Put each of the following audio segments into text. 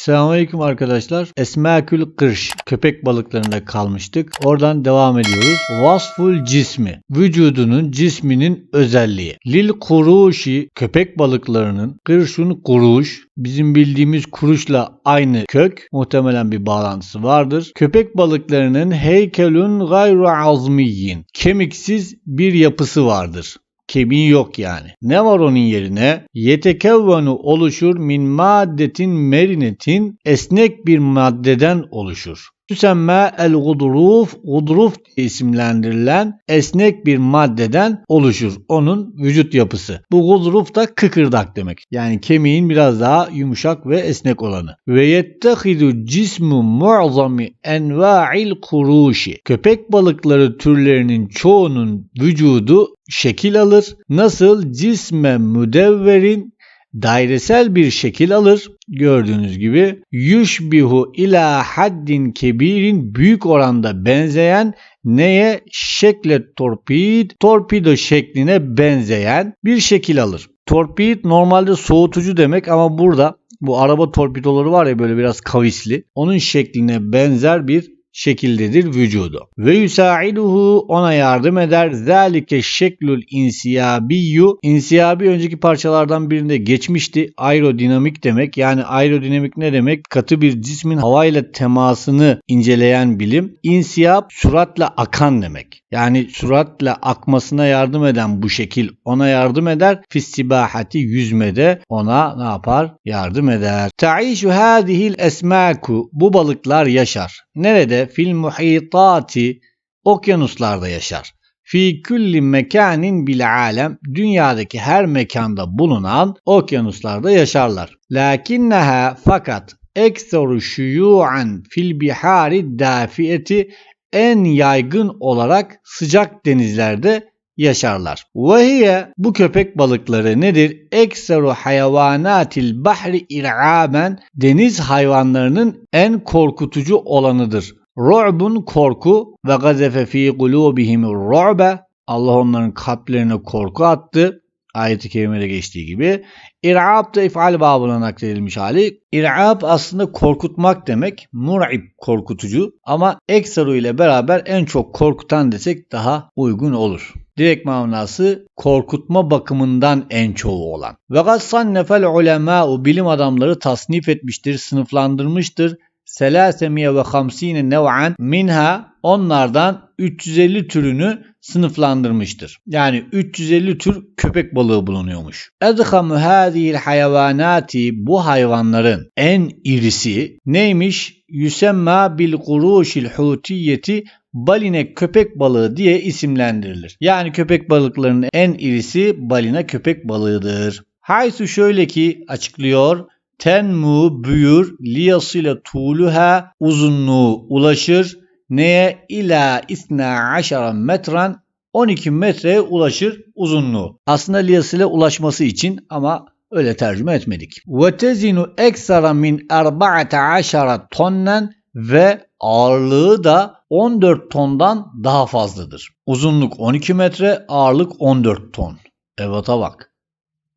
Selamünaleyküm arkadaşlar. Esmakül kırş köpek balıklarında kalmıştık. Oradan devam ediyoruz. Vasful cismi vücudunun cisminin özelliği. Lil kuruşi köpek balıklarının kırşun kuruş bizim bildiğimiz kuruşla aynı kök muhtemelen bir bağlantısı vardır. Köpek balıklarının heykelün gayru azmiyin kemiksiz bir yapısı vardır kemiği yok yani. Ne var onun yerine? Yetekevvenu oluşur min maddetin merinetin esnek bir maddeden oluşur. Tüsemme el gudruf, gudruf diye isimlendirilen esnek bir maddeden oluşur. Onun vücut yapısı. Bu gudruf da kıkırdak demek. Yani kemiğin biraz daha yumuşak ve esnek olanı. Ve yettehidu cismu mu'zami enva'il kuruşi. Köpek balıkları türlerinin çoğunun vücudu şekil alır. Nasıl cisme müdevverin dairesel bir şekil alır. Gördüğünüz gibi yushbihu ila haddin kebirin büyük oranda benzeyen neye şekle torpid torpido şekline benzeyen bir şekil alır. Torpid normalde soğutucu demek ama burada bu araba torpidoları var ya böyle biraz kavisli. Onun şekline benzer bir şekildedir vücudu. Ve yusaiduhu ona yardım eder. Zalike şeklül insiyabiyyu. İnsiyabi önceki parçalardan birinde geçmişti. Aerodinamik demek. Yani aerodinamik ne demek? Katı bir cismin havayla temasını inceleyen bilim. İnsiyab süratle akan demek. Yani süratle akmasına yardım eden bu şekil ona yardım eder. Fissibahati yüzmede ona ne yapar? Yardım eder. Taişu hadihil esmaku. Bu balıklar yaşar. Nerede? Fil muhitati. Okyanuslarda yaşar. Fi külli mekanin bil alem. Dünyadaki her mekanda bulunan okyanuslarda yaşarlar. Lakinneha fakat ekseru şuyu'an fil bihari dafiyeti en yaygın olarak sıcak denizlerde yaşarlar. Ve bu köpek balıkları nedir? Ekseru hayvanatil bahri ir'aben deniz hayvanlarının en korkutucu olanıdır. Ru'bun korku ve gazefe fi kulubihim ru'be Allah onların kalplerine korku attı. Ayet-i kerimede geçtiği gibi. İr'ab da ifal babına nakledilmiş hali. İr'ab aslında korkutmak demek. Mur'ib korkutucu ama eksaru ile beraber en çok korkutan desek daha uygun olur. Direkt manası korkutma bakımından en çoğu olan. Ve gassannefel ulemâ'u bilim adamları tasnif etmiştir, sınıflandırmıştır. Selasemiye ve hamsine nev'an minha onlardan 350 türünü sınıflandırmıştır. Yani 350 tür köpek balığı bulunuyormuş. Edhamu hadihil hayvanati bu hayvanların en irisi neymiş? Yüsemma bil kuruşil hutiyeti baline köpek balığı diye isimlendirilir. Yani köpek balıklarının en irisi balina köpek balığıdır. Haysu şöyle ki açıklıyor. Tenmu büyür liyasile tuluha uzunluğu ulaşır. Neye? ila isna aşara metran 12 metreye ulaşır uzunluğu. Aslında liyasile ulaşması için ama öyle tercüme etmedik. Ve tezinu eksara min 14 tonnen ve ağırlığı da 14 tondan daha fazladır. Uzunluk 12 metre, ağırlık 14 ton. Evat'a bak.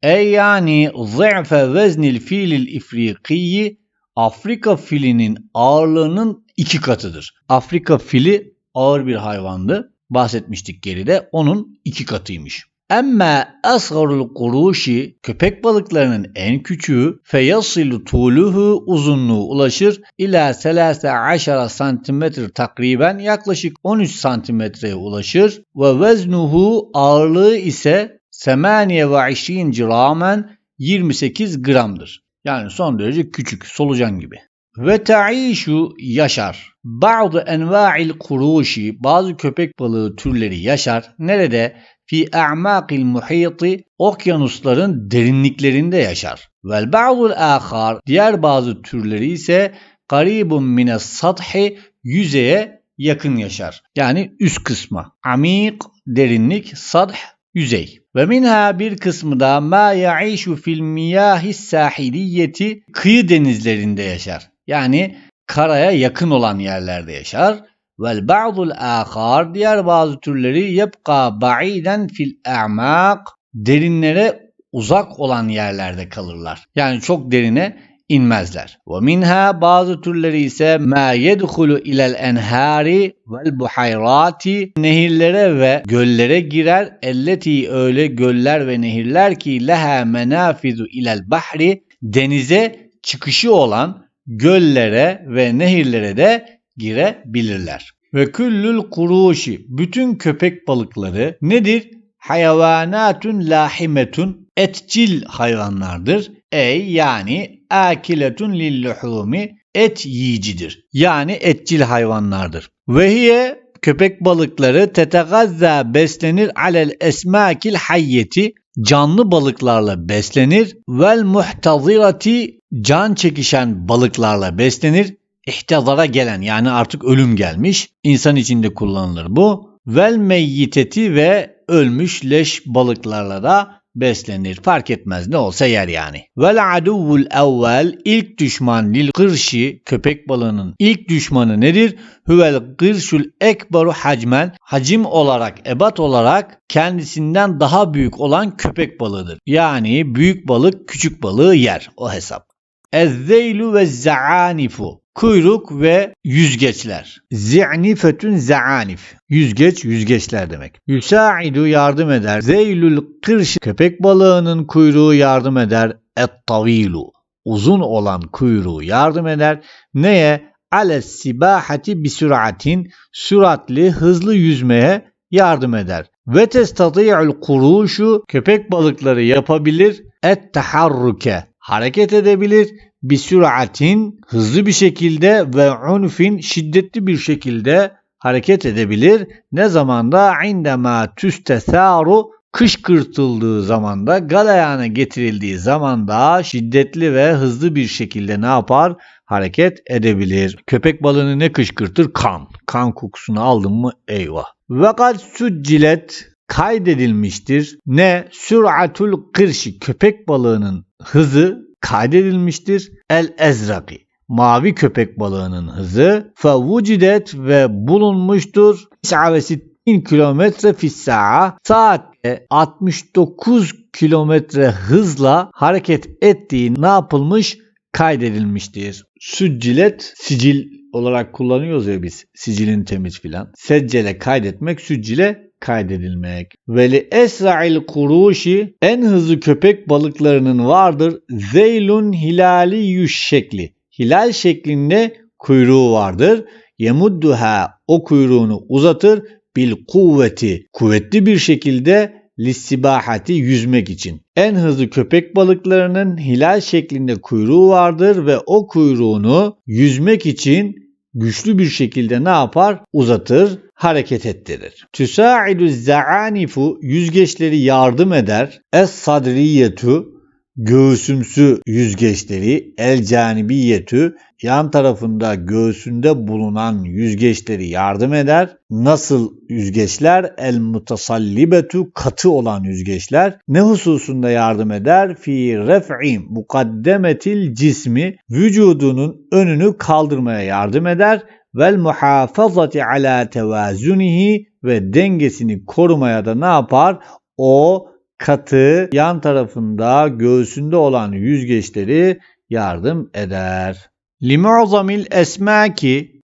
Ey yani zı'fe veznil filil ifrikiyi Afrika filinin ağırlığının iki katıdır. Afrika fili ağır bir hayvandı. Bahsetmiştik geride. Onun iki katıymış. Emme asgarul kuruşi köpek balıklarının en küçüğü feyasilu tuluhu uzunluğu ulaşır ila selase aşara santimetre takriben yaklaşık 13 santimetreye ulaşır ve veznuhu ağırlığı ise semaniye ve işin ciramen 28 gramdır. Yani son derece küçük solucan gibi. Ve taişu yaşar. Bazı enva'il kuruşi bazı köpek balığı türleri yaşar. Nerede? Fi a'maqil muhiti okyanusların derinliklerinde yaşar. Vel ba'dul ahar diğer bazı türleri ise karibun mine sathi yüzeye yakın yaşar. Yani üst kısma. Amik derinlik, sadh yüzey. Ve minha bir kısmı da ma yaişu fil miyahis sahiliyeti kıyı denizlerinde yaşar. Yani karaya yakın olan yerlerde yaşar. Vel ba'dul ahar diğer bazı türleri yebqa ba'iden fil a'maq derinlere uzak olan yerlerde kalırlar. Yani çok derine inmezler. Ve minha bazı türleri ise ma yedhulu ilel enhari vel buhayrati nehirlere ve göllere girer. Elleti öyle göller ve nehirler ki leha menafizu ilel bahri denize çıkışı olan göllere ve nehirlere de girebilirler. Ve küllül kuruşi bütün köpek balıkları nedir? Hayvanatun lahimetun etçil hayvanlardır. Ey yani akiletun lilluhumi et yiyicidir. Yani etçil hayvanlardır. Ve hiye köpek balıkları tetegazza beslenir alel esmakil hayyeti canlı balıklarla beslenir vel muhtazirati can çekişen balıklarla beslenir. İhtizara gelen yani artık ölüm gelmiş. İnsan içinde kullanılır bu. Vel meyyiteti ve ölmüş leş balıklarla da beslenir. Fark etmez ne olsa yer yani. Vel aduvul evvel ilk düşman lil kırşi köpek balığının ilk düşmanı nedir? Huvel kırşul ekbaru hacmen hacim olarak ebat olarak kendisinden daha büyük olan köpek balığıdır. Yani büyük balık küçük balığı yer o hesap. Ezzeylu ve zaanifu kuyruk ve yüzgeçler. Zi'nifetün za'anif. Yüzgeç, yüzgeçler demek. Yusaidu yardım eder. Zeylül kırş köpek balığının kuyruğu yardım eder. Et tavilu. Uzun olan kuyruğu yardım eder. Neye? Ale sibahati bi süratin. Süratli, hızlı yüzmeye yardım eder. Ve testati'ul kuruşu köpek balıkları yapabilir. Et taharruke. Hareket edebilir bir süratin hızlı bir şekilde ve unfin şiddetli bir şekilde hareket edebilir. Ne zamanda indema tüstesaru kışkırtıldığı zamanda galayana getirildiği zamanda şiddetli ve hızlı bir şekilde ne yapar? Hareket edebilir. Köpek balığını ne kışkırtır? Kan. Kan kokusunu aldın mı eyvah. Ve succilet kaydedilmiştir. Ne? Süratul kırşı köpek balığının hızı kaydedilmiştir. El ezraki mavi köpek balığının hızı fevucidet ve bulunmuştur. 69 kilometre fissa'a saatte 69 kilometre hızla hareket ettiği ne yapılmış? Kaydedilmiştir. Süccilet sicil olarak kullanıyoruz ya biz sicilin temiz filan. Seccele kaydetmek, süccile kaydedilmek. Veli esra'il kuruşi en hızlı köpek balıklarının vardır. Zeylun hilali yüş şekli. Hilal şeklinde kuyruğu vardır. Yemudduha o kuyruğunu uzatır bil kuvveti kuvvetli bir şekilde lissibahati yüzmek için. En hızlı köpek balıklarının hilal şeklinde kuyruğu vardır ve o kuyruğunu yüzmek için güçlü bir şekilde ne yapar? Uzatır, hareket ettirir. Tüsaidu zaanifu yüzgeçleri yardım eder. Es sadriyetu göğsümsü yüzgeçleri, el canibiyetü yan tarafında göğsünde bulunan yüzgeçleri yardım eder. Nasıl yüzgeçler? El mutasallibetu katı olan yüzgeçler. Ne hususunda yardım eder? Fi ref'i mukaddemetil cismi vücudunun önünü kaldırmaya yardım eder vel muhafazati ala tevazunihi ve dengesini korumaya da ne yapar? O katı yan tarafında göğsünde olan yüzgeçleri yardım eder. Limu'zamil esmaki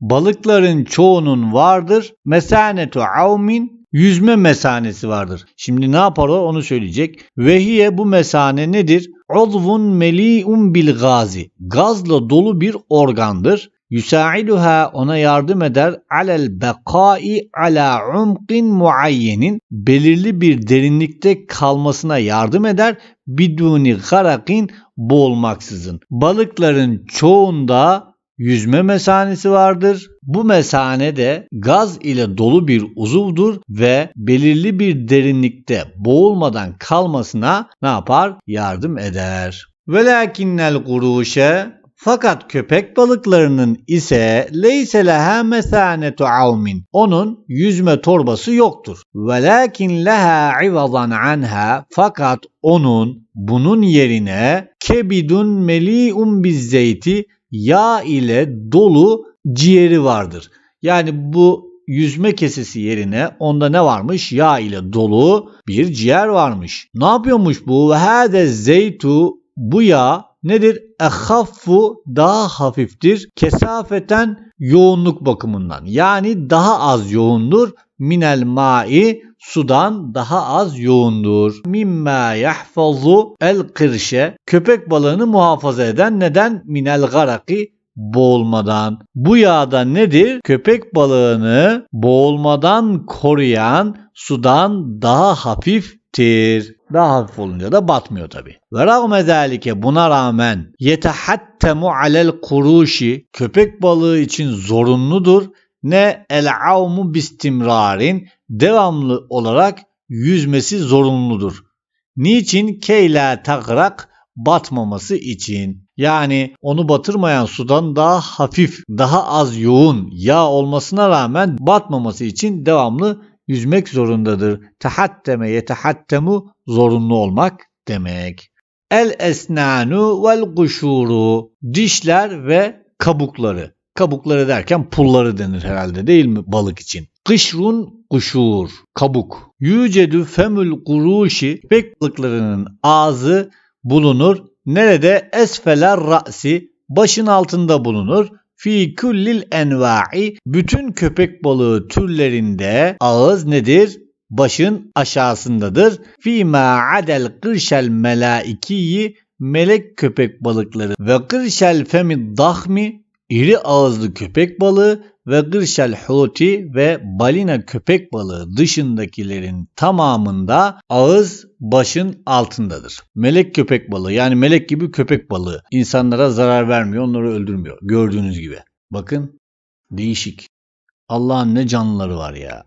balıkların çoğunun vardır. Mesanetu avmin yüzme mesanesi vardır. Şimdi ne yapar o onu söyleyecek. Vehiye bu mesane nedir? Uzvun meli'un bil gazi. Gazla dolu bir organdır. Yusaiduha ona yardım eder alel bekai ala umqin muayyenin belirli bir derinlikte kalmasına yardım eder biduni garakin boğulmaksızın. Balıkların çoğunda yüzme mesanesi vardır. Bu mesane de gaz ile dolu bir uzuvdur ve belirli bir derinlikte boğulmadan kalmasına ne yapar? Yardım eder. Velakinnel kuruşe fakat köpek balıklarının ise leyse leha mesanetu avmin. Onun yüzme torbası yoktur. Velakin leha ivazan anha. Fakat onun bunun yerine kebidun meli'un bizzeyti yağ ile dolu ciğeri vardır. Yani bu yüzme kesesi yerine onda ne varmış? Yağ ile dolu bir ciğer varmış. Ne yapıyormuş bu? Ve hade zeytu bu yağ nedir? Ehaffu daha hafiftir. Kesafeten yoğunluk bakımından. Yani daha az yoğundur. Minel mai sudan daha az yoğundur. Mimma yahfazu el kırşe köpek balığını muhafaza eden neden? Minel garaki boğulmadan. Bu yağda nedir? Köpek balığını boğulmadan koruyan sudan daha hafiftir. Daha hafif olunca da batmıyor tabi. Ve rağme zalike buna rağmen yetehattemu alel kuruşi köpek balığı için zorunludur. Ne el avmu bistimrarin devamlı olarak yüzmesi zorunludur. Niçin? Keyla tagrak batmaması için. Yani onu batırmayan sudan daha hafif, daha az yoğun yağ olmasına rağmen batmaması için devamlı yüzmek zorundadır. Tahatteme yetehattemu zorunlu olmak demek. El esnanu vel kuşuru dişler ve kabukları. Kabukları derken pulları denir herhalde değil mi balık için? Kışrun kuşur, kabuk. Yücedü femül kuruşi köpek balıklarının ağzı bulunur. Nerede? Esfeler ra'si başın altında bulunur. Fi kullil enva'i bütün köpek balığı türlerinde ağız nedir? Başın aşağısındadır. Fi ma adel kırşel melaikiyi melek köpek balıkları ve kırşel femi dahmi iri ağızlı köpek balığı ve gırşel huti ve balina köpek balığı dışındakilerin tamamında ağız başın altındadır. Melek köpek balığı yani melek gibi köpek balığı insanlara zarar vermiyor, onları öldürmüyor. Gördüğünüz gibi. Bakın değişik. Allah'ın ne canlıları var ya.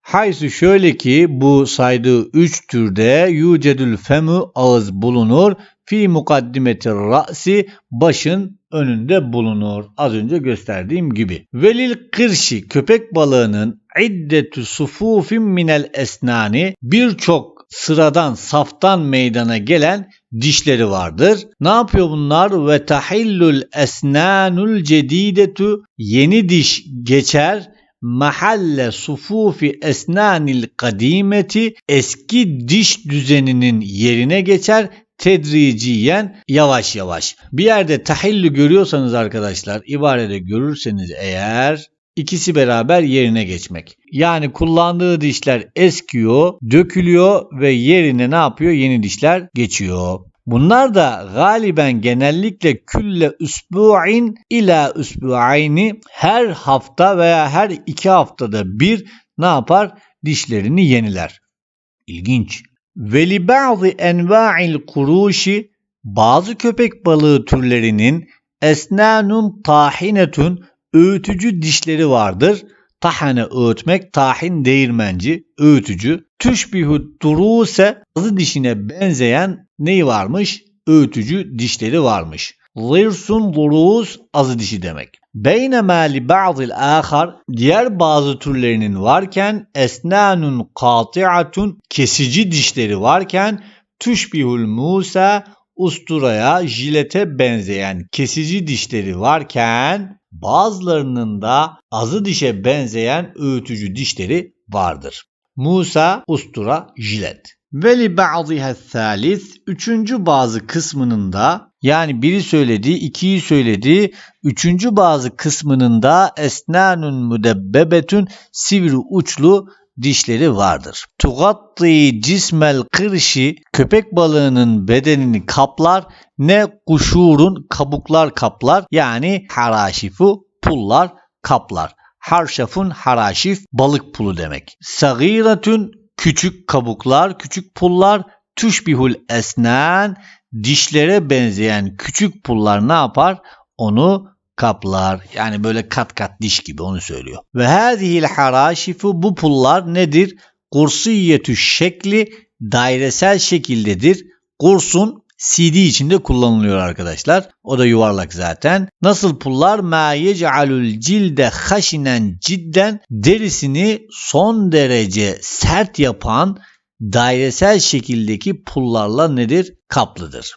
Haysu şöyle ki bu saydığı üç türde yücedül femu ağız bulunur. Fi mukaddimetir ra'si başın önünde bulunur. Az önce gösterdiğim gibi. Velil kırşi köpek balığının iddetü sufufin minel esnani birçok sıradan saftan meydana gelen dişleri vardır. Ne yapıyor bunlar? Ve tahillul esnanul cedidetu yeni diş geçer mahalle sufufi esnanil kadimeti eski diş düzeninin yerine geçer tedriciyen yavaş yavaş. Bir yerde tahilli görüyorsanız arkadaşlar ibarede görürseniz eğer ikisi beraber yerine geçmek. Yani kullandığı dişler eskiyor, dökülüyor ve yerine ne yapıyor? Yeni dişler geçiyor. Bunlar da galiben genellikle külle üsbu'in ila üsbu'ayni her hafta veya her iki haftada bir ne yapar? Dişlerini yeniler. İlginç. Ve li ba'zi enva'il kuruşi bazı köpek balığı türlerinin esnanun tahinetun öğütücü dişleri vardır. Tahane öğütmek, tahin değirmenci, öğütücü. Tüşbihu duruse azı dişine benzeyen neyi varmış? Öğütücü dişleri varmış. Zirsun durus azı dişi demek. Beynema li ba'zil ahar diğer bazı türlerinin varken esnanun kati'atun kesici dişleri varken tüşbihul musa usturaya jilete benzeyen kesici dişleri varken bazılarının da azı dişe benzeyen öğütücü dişleri vardır. Musa, ustura, jilet. Ve li ba'ziha thalis üçüncü bazı kısmının da yani biri söyledi, ikiyi söyledi, üçüncü bazı kısmının da esnanun müdebbebetün sivri uçlu dişleri vardır. Tugatti cismel kırşi köpek balığının bedenini kaplar ne kuşurun kabuklar kaplar yani haraşifu pullar kaplar. Harşafun haraşif balık pulu demek. Sagiratun küçük kabuklar, küçük pullar tüşbihul esnan dişlere benzeyen küçük pullar ne yapar? Onu kaplar. Yani böyle kat kat diş gibi onu söylüyor. Ve hazihil haraşifu bu pullar nedir? Kursiyetü şekli dairesel şekildedir. Kursun CD içinde kullanılıyor arkadaşlar. O da yuvarlak zaten. Nasıl pullar? Ma yec'alul cilde haşinen cidden derisini son derece sert yapan dairesel şekildeki pullarla nedir? Kaplıdır.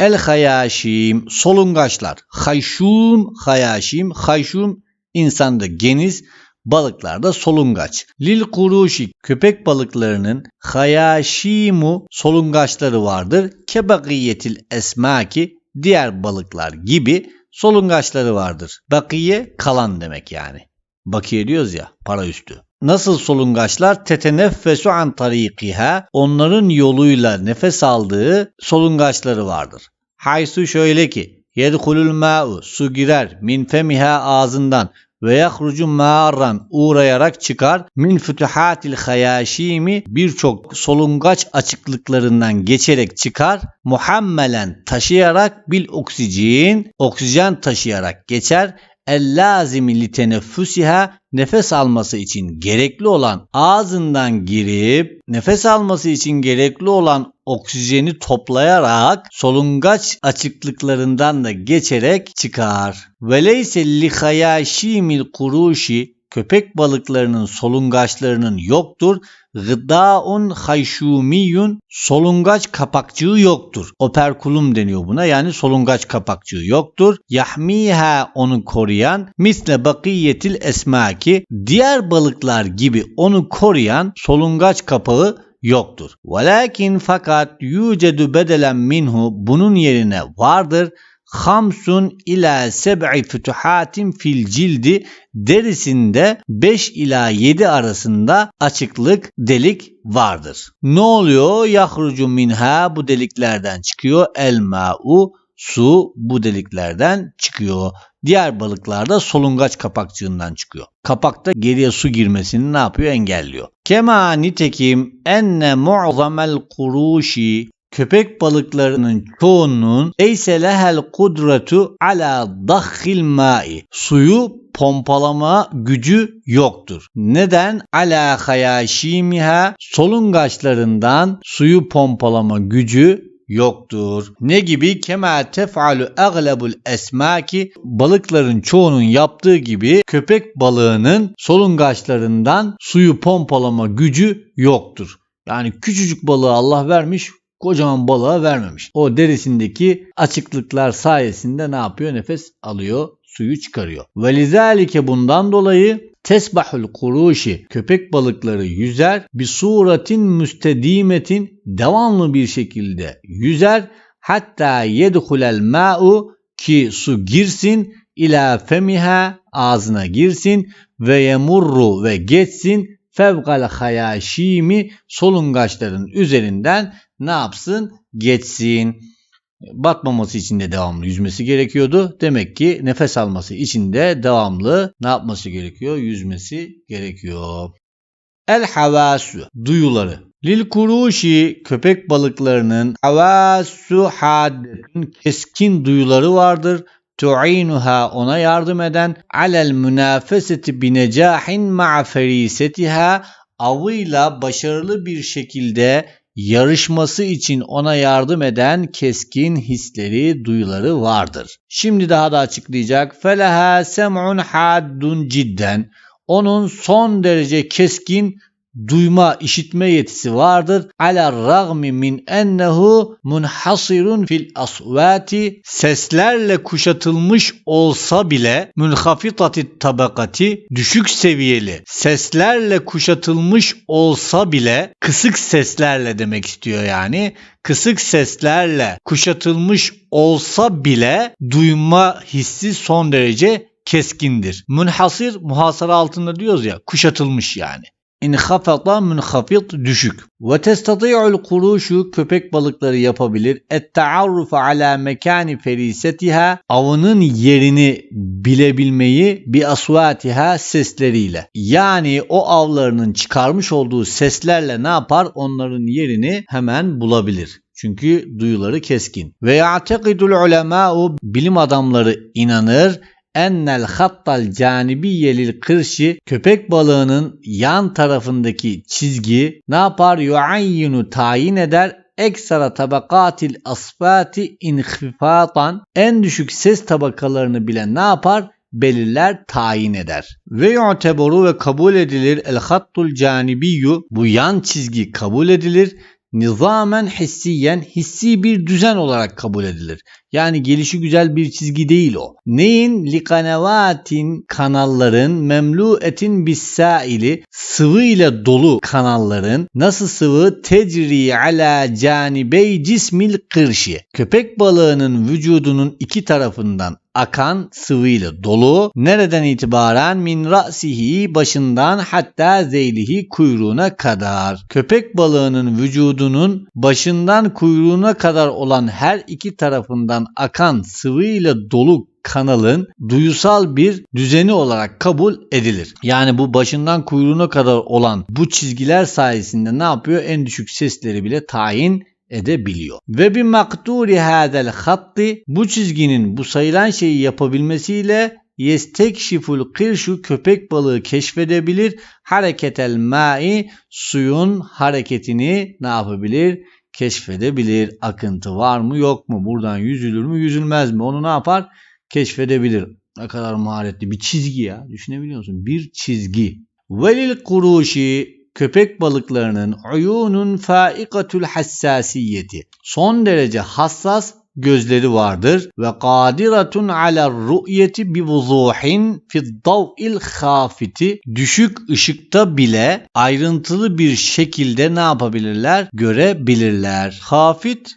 El hayaşim solungaçlar. Hayşum hayaşim. Hayşum insanda geniz, balıklarda solungaç. Lil kuruşi köpek balıklarının hayaşimu solungaçları vardır. Kebagiyetil esmaki diğer balıklar gibi solungaçları vardır. Bakiye kalan demek yani. Bakiye diyoruz ya para üstü. Nasıl solungaçlar? Teteneffesu an tarikiha onların yoluyla nefes aldığı solungaçları vardır. Haysu şöyle ki yedhulul ma'u su girer min femiha ağzından ve yahrucu mağarran uğrayarak çıkar. Min fütuhatil hayaşimi birçok solungaç açıklıklarından geçerek çıkar. Muhammelen taşıyarak bil oksijen oksijen taşıyarak geçer el lazimi li teneffüsiha nefes alması için gerekli olan ağzından girip nefes alması için gerekli olan oksijeni toplayarak solungaç açıklıklarından da geçerek çıkar. Veleyse li hayaşimil kuruşi köpek balıklarının solungaçlarının yoktur. Gıdaun hayşumiyun solungaç kapakçığı yoktur. Operkulum deniyor buna yani solungaç kapakçığı yoktur. Yahmiha onu koruyan misle bakiyetil esmaki diğer balıklar gibi onu koruyan solungaç kapağı yoktur. Velakin fakat yucedu bedelen minhu bunun yerine vardır hamsun ila seb'i fütuhatin fil cildi derisinde 5 ila 7 arasında açıklık delik vardır. Ne oluyor? Yahrucu minha bu deliklerden çıkıyor. El ma'u su bu deliklerden çıkıyor. Diğer balıklarda solungaç kapakçığından çıkıyor. Kapakta geriye su girmesini ne yapıyor? Engelliyor. Kema nitekim enne mu'zamel kuruşi köpek balıklarının çoğunun leyse lehel kudretu ala dahhil mai suyu pompalama gücü yoktur. Neden? Ala hayaşimiha solungaçlarından suyu pompalama gücü yoktur. Ne gibi? Kema tef'alu aglabul esmaki balıkların çoğunun yaptığı gibi köpek balığının solungaçlarından suyu pompalama gücü yoktur. Yani küçücük balığı Allah vermiş kocaman balığa vermemiş. O derisindeki açıklıklar sayesinde ne yapıyor? Nefes alıyor, suyu çıkarıyor. Velizalike bundan dolayı tesbahul kuruşi köpek balıkları yüzer bir suratin müstedimetin devamlı bir şekilde yüzer hatta yedhulel ma'u ki su girsin ila femiha ağzına girsin ve yemurru ve geçsin fevgal hayaşimi solungaçların üzerinden ne yapsın? Geçsin. Batmaması için de devamlı yüzmesi gerekiyordu. Demek ki nefes alması için de devamlı ne yapması gerekiyor? Yüzmesi gerekiyor. El havasu duyuları. Lil kuruşi köpek balıklarının havasu haddetun keskin duyuları vardır. Tu'inuha ona yardım eden alel münafeseti binecahin ma'a ferisetiha avıyla başarılı bir şekilde yarışması için ona yardım eden keskin hisleri, duyuları vardır. Şimdi daha da açıklayacak. Feleha sem'un haddun cidden. Onun son derece keskin duyma, işitme yetisi vardır. Ala ragmi min ennehu munhasirun fil asvati seslerle kuşatılmış olsa bile münhafitati tabakati düşük seviyeli seslerle kuşatılmış olsa bile kısık seslerle demek istiyor yani kısık seslerle kuşatılmış olsa bile duyma hissi son derece keskindir. Münhasir muhasara altında diyoruz ya kuşatılmış yani. İnhafata münhafit düşük. Ve testati'ul kuruşu köpek balıkları yapabilir. Et taarrufu ala mekani ferisetiha avının yerini bilebilmeyi bi asvatiha sesleriyle. Yani o avlarının çıkarmış olduğu seslerle ne yapar? Onların yerini hemen bulabilir. Çünkü duyuları keskin. Ve ya'tekidul ulema'u bilim adamları inanır ennel hattal canibiyelil kırşı köpek balığının yan tarafındaki çizgi ne yapar? Yuayyinu tayin eder eksara tabakatil asfati inhifatan en düşük ses tabakalarını bile ne yapar? belirler, tayin eder. Ve yu'teboru ve kabul edilir el hattul canibiyyu bu yan çizgi kabul edilir. nizamen hissiyen hissi bir düzen olarak kabul edilir. Yani gelişi güzel bir çizgi değil o. Neyin likanavatin kanalların memluetin bisaili sıvı ile dolu kanalların nasıl sıvı tecri ala canibey cismil kırşi. Köpek balığının vücudunun iki tarafından akan sıvıyla dolu. Nereden itibaren min ra'sihi başından hatta zeylihi kuyruğuna kadar. Köpek balığının vücudunun başından kuyruğuna kadar olan her iki tarafından akan sıvıyla dolu kanalın duyusal bir düzeni olarak kabul edilir. Yani bu başından kuyruğuna kadar olan bu çizgiler sayesinde ne yapıyor? En düşük sesleri bile tayin edebiliyor. Ve bir makturi hadel hatti bu çizginin bu sayılan şeyi yapabilmesiyle yestekşiful kırşu köpek balığı keşfedebilir. Hareketel mai suyun hareketini ne yapabilir? Keşfedebilir. Akıntı var mı yok mu? Buradan yüzülür mü yüzülmez mi? Onu ne yapar? Keşfedebilir. Ne kadar maharetli bir çizgi ya. Düşünebiliyor musun? Bir çizgi. Velil kuruşi köpek balıklarının uyunun faikatul hassasiyeti son derece hassas gözleri vardır ve kadiratun ala ru'yeti bi vuzuhin fi dav'il khafiti düşük ışıkta bile ayrıntılı bir şekilde ne yapabilirler? Görebilirler. Hafit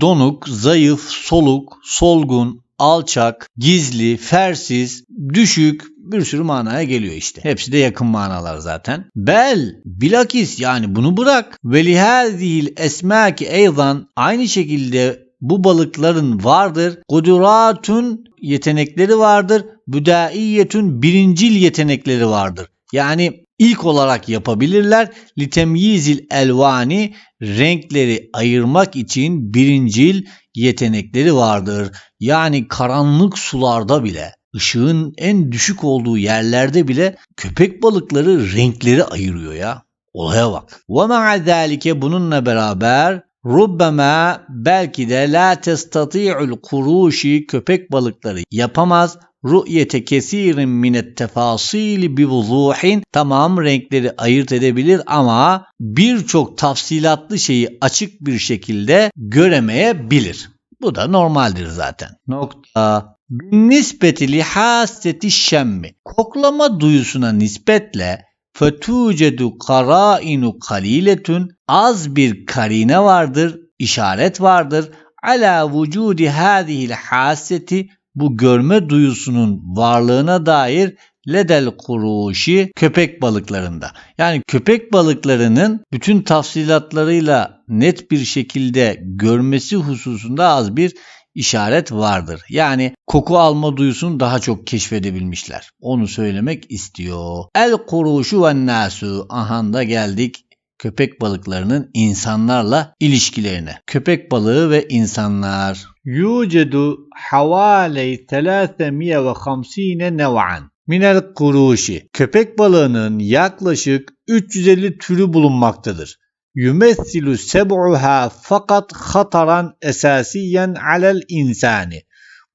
donuk, zayıf, soluk, solgun, alçak, gizli, fersiz, düşük, bir sürü manaya geliyor işte. Hepsi de yakın manalar zaten. Bel bilakis yani bunu bırak. Ve lihazihil esmaki eyzan aynı şekilde bu balıkların vardır. Kuduratun yetenekleri vardır. Büdaiyetün birincil yetenekleri vardır. Yani ilk olarak yapabilirler. Litemyizil elvani renkleri ayırmak için birincil yetenekleri vardır. Yani karanlık sularda bile ışığın en düşük olduğu yerlerde bile köpek balıkları renkleri ayırıyor ya. Olaya bak. Ve ma'a bununla beraber rubbema belki de la testati'ul kuruşi köpek balıkları yapamaz ru'yete kesirin minet tefasili bi vuzuhin tamam renkleri ayırt edebilir ama birçok tafsilatlı şeyi açık bir şekilde göremeyebilir. Bu da normaldir zaten. Nokta. Nispeti lihaseti şemmi. Koklama duyusuna nispetle fetucedu karainu kaliletun az bir karine vardır, işaret vardır. Ala vücudi hadihil haseti bu görme duyusunun varlığına dair ledel kuruşi köpek balıklarında. Yani köpek balıklarının bütün tafsilatlarıyla net bir şekilde görmesi hususunda az bir işaret vardır. Yani koku alma duyusunu daha çok keşfedebilmişler. Onu söylemek istiyor. El kuruşu ve nasu. Aha geldik köpek balıklarının insanlarla ilişkilerine. Köpek balığı ve insanlar. Yucedu havale 350 nev'an minel kuruşi. Köpek balığının yaklaşık 350 türü bulunmaktadır. Yumessilu seb'uha fakat hataran esasiyen alel insani.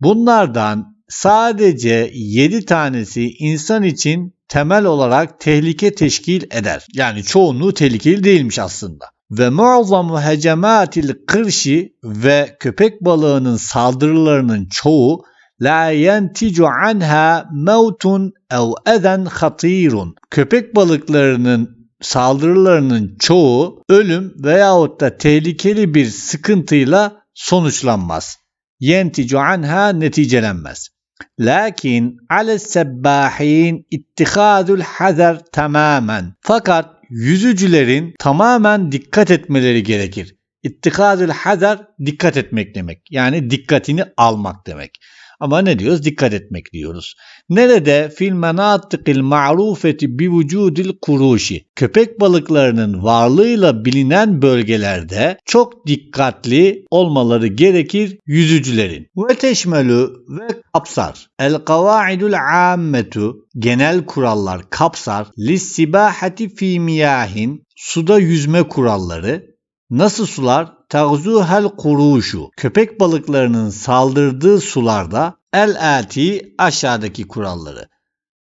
Bunlardan sadece 7 tanesi insan için temel olarak tehlike teşkil eder. Yani çoğunluğu tehlikeli değilmiş aslında. Ve muazzamu hecematil kırşi ve köpek balığının saldırılarının çoğu la yenticu anha mevtun ev eden hatirun. Köpek balıklarının saldırılarının çoğu ölüm veyahut da tehlikeli bir sıkıntıyla sonuçlanmaz. Yenticu anha neticelenmez. Lakin ale sebbahin ittihadul hazar tamamen. Fakat yüzücülerin tamamen dikkat etmeleri gerekir. İttikadül hazar dikkat etmek demek. Yani dikkatini almak demek. Ama ne diyoruz? Dikkat etmek diyoruz. Nerede fil menatikil ma'rufeti bi vücudil kuruşi. Köpek balıklarının varlığıyla bilinen bölgelerde çok dikkatli olmaları gerekir yüzücülerin. Ve teşmelü ve kapsar. El kavaidul ammetu genel kurallar kapsar. Lissibahati fi miyahin suda yüzme kuralları. Nasıl sular? Tagzuhel kuruşu. Köpek balıklarının saldırdığı sularda el-ati aşağıdaki kuralları.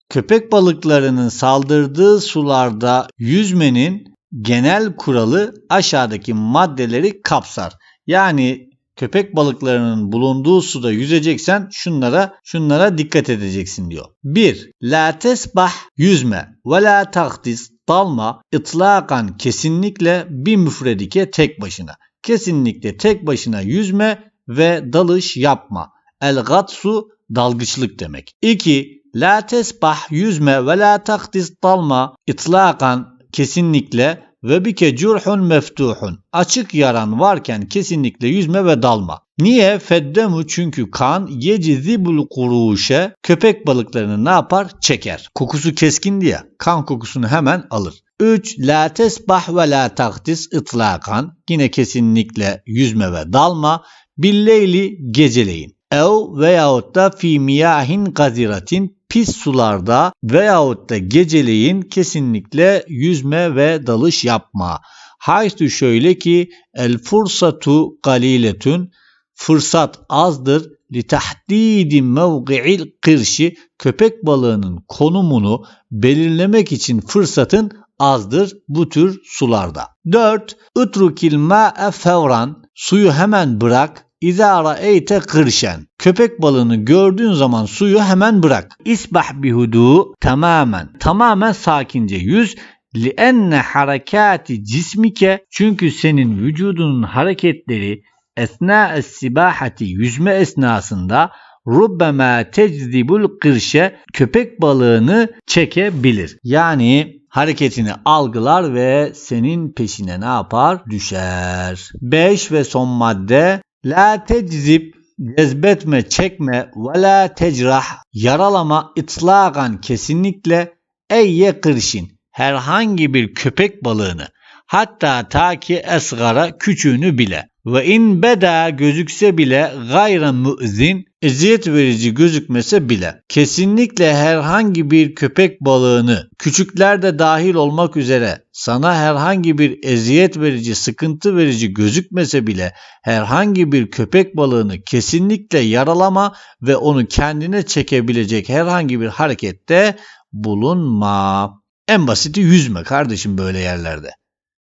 Köpek balıklarının saldırdığı sularda yüzmenin genel kuralı aşağıdaki maddeleri kapsar. Yani köpek balıklarının bulunduğu suda yüzeceksen şunlara şunlara dikkat edeceksin diyor. 1. La tesbah yüzme ve la taktis dalma ıtlakan kesinlikle bir müfredike tek başına. Kesinlikle tek başına yüzme ve dalış yapma. El gatsu dalgıçlık demek. 2. La tesbah yüzme ve la taktis dalma ıtlakan kesinlikle ve bike curhun meftuhun. Açık yaran varken kesinlikle yüzme ve dalma. Niye? Feddemu çünkü kan yecizibul kuruşe köpek balıklarını ne yapar? Çeker. Kokusu keskin diye kan kokusunu hemen alır. 3. La tesbah ve la taktis ıtlakan. Yine kesinlikle yüzme ve dalma. Billeyli geceleyin. Ev veyahut da fi miyahin gaziratin pis sularda veyahut da geceleyin kesinlikle yüzme ve dalış yapma. Haythu şöyle ki el fursatu galiletun fırsat azdır li tahdidi mevqi'il kırşı köpek balığının konumunu belirlemek için fırsatın azdır bu tür sularda. 4. Utrukil ma'e fevran suyu hemen bırak İza ra'eyte kırşen. Köpek balığını gördüğün zaman suyu hemen bırak. İsbah bihudu tamamen. Tamamen sakince yüz. لِأَنَّ harekati cismike çünkü senin vücudunun hareketleri esna sibahati yüzme esnasında rubbema teczibul kırşe köpek balığını çekebilir. Yani hareketini algılar ve senin peşine ne yapar? Düşer. 5 ve son madde La teczib cezbetme, çekme ve la tecrah yaralama itlagan kesinlikle eyye kırşin herhangi bir köpek balığını hatta ta ki esgara küçüğünü bile ve in beda gözükse bile gayra müzin eziyet verici gözükmese bile kesinlikle herhangi bir köpek balığını küçükler de dahil olmak üzere sana herhangi bir eziyet verici sıkıntı verici gözükmese bile herhangi bir köpek balığını kesinlikle yaralama ve onu kendine çekebilecek herhangi bir harekette bulunma. En basiti yüzme kardeşim böyle yerlerde.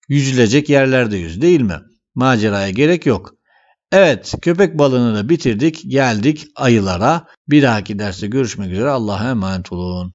Yüzülecek yerlerde yüz değil mi? Maceraya gerek yok. Evet köpek balığını da bitirdik geldik ayılara. Bir dahaki derste görüşmek üzere Allah'a emanet olun.